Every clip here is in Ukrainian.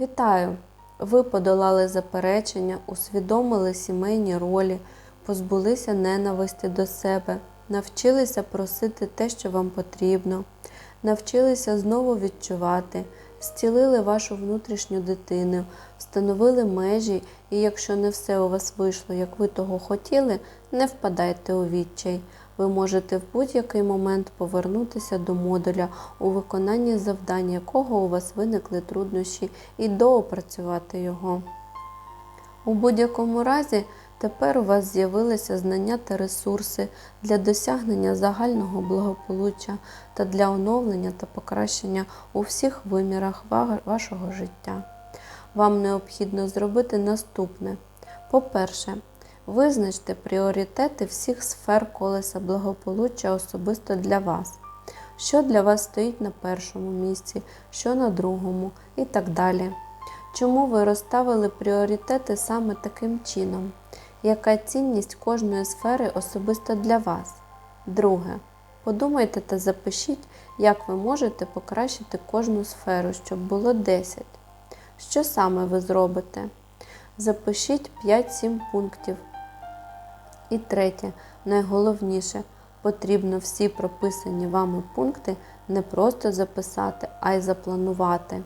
Вітаю! Ви подолали заперечення, усвідомили сімейні ролі, позбулися ненависті до себе, навчилися просити те, що вам потрібно, навчилися знову відчувати, зцілили вашу внутрішню дитину, встановили межі, і якщо не все у вас вийшло, як ви того хотіли, не впадайте у відчай. Ви можете в будь-який момент повернутися до модуля, у виконанні завдань якого у вас виникли труднощі, і доопрацювати його. У будь-якому разі, тепер у вас з'явилися знання та ресурси для досягнення загального благополуччя та для оновлення та покращення у всіх вимірах вашого життя. Вам необхідно зробити наступне. По-перше, визначте пріоритети всіх сфер колеса благополуччя особисто для вас. Що для вас стоїть на першому місці, що на другому і так далі. Чому ви розставили пріоритети саме таким чином? Яка цінність кожної сфери особисто для вас? Друге. Подумайте та запишіть, як ви можете покращити кожну сферу, щоб було 10. Що саме ви зробите? Запишіть 5-7 пунктів. І третє, найголовніше, потрібно всі прописані вами пункти не просто записати, а й запланувати.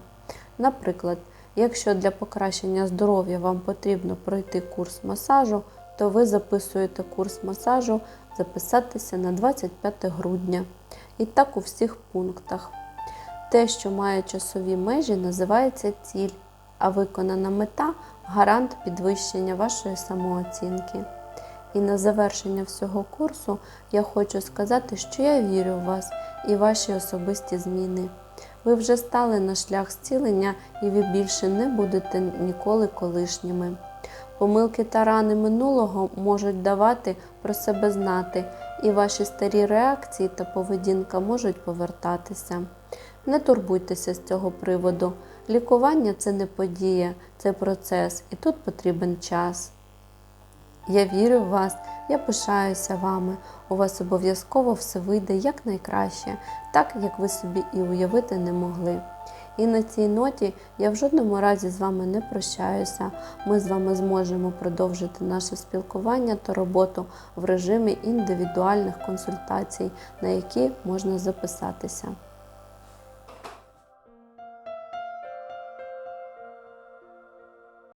Наприклад, якщо для покращення здоров'я вам потрібно пройти курс масажу, то ви записуєте курс масажу записатися на 25 грудня. І так у всіх пунктах. Те, що має часові межі, називається ціль, а виконана мета гарант підвищення вашої самооцінки. І на завершення всього курсу я хочу сказати, що я вірю в вас і ваші особисті зміни. Ви вже стали на шлях зцілення і ви більше не будете ніколи колишніми. Помилки та рани минулого можуть давати про себе знати, і ваші старі реакції та поведінка можуть повертатися. Не турбуйтеся з цього приводу. Лікування це не подія, це процес, і тут потрібен час. Я вірю в вас, я пишаюся вами. У вас обов'язково все вийде якнайкраще, так як ви собі і уявити не могли. І на цій ноті я в жодному разі з вами не прощаюся. Ми з вами зможемо продовжити наше спілкування та роботу в режимі індивідуальних консультацій, на які можна записатися.